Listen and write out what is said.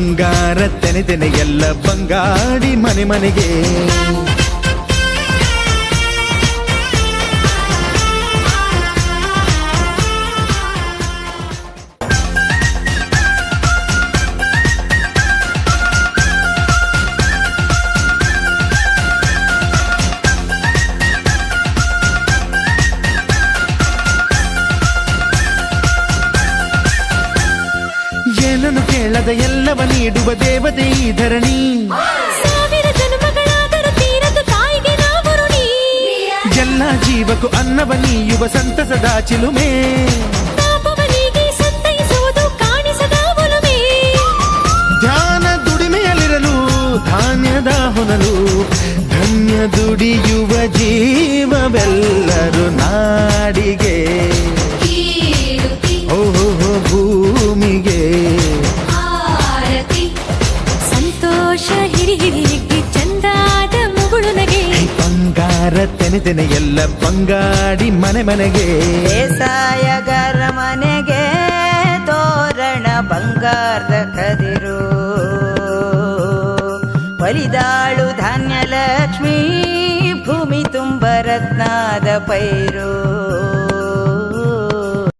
ಬಂಗಾರ ತೆನೆ ತೆನೆ ಎಲ್ಲ ಬಂಗಾಡಿ ಮನೆ ಮನೆಗೆ. ಏನನ್ನು ಕೇಳದ ಎಲ್ಲವ ನೀಡುವ ದೇವತೆ ಈ ಧರಣಿ ಸಾವಿರ ಜನ್ಮಗಳಾದರೂ ತೀರದು ತಾಯಿಗೆ ನಾವು ಋಣಿ ಎಲ್ಲ ಜೀವಕ್ಕೂ ಅನ್ನವ ನೀಯುವ ಸಂತಸದ ಚಿಲುಮೆ ಪಾಪವನಿಗೆ ಸಂತೈಸುವುದು ಕಾಣಿಸದ ಒಲುಮೆ ಧ್ಯಾನ ದುಡಿಮೆಯಲ್ಲಿರಲು ಧಾನ್ಯದ ಹೊನಲು ಧನ್ಯ ದುಡಿಯುವ ಜೀವವೆಲ್ಲರೂ ಹಿಗ್ಗಿ ಚಂದಾದ ಮುಗುಳು ನಗೆ. ಬಂಗಾರ ತೆನೆ ತೆನೆ ಎಲ್ಲ ಬಂಗಾಡಿ ಮನೆ ಮನೆಗೆ. ಬೇಸಾಯಗಾರ ಮನೆಗೆ ತೋರಣ ಬಂಗಾರದ ಕದಿರು. ಬಲಿದಾಳು ಧಾನ್ಯ ಲಕ್ಷ್ಮೀ ಭೂಮಿ ತುಂಬ ರತ್ನಾದ ಪೈರು.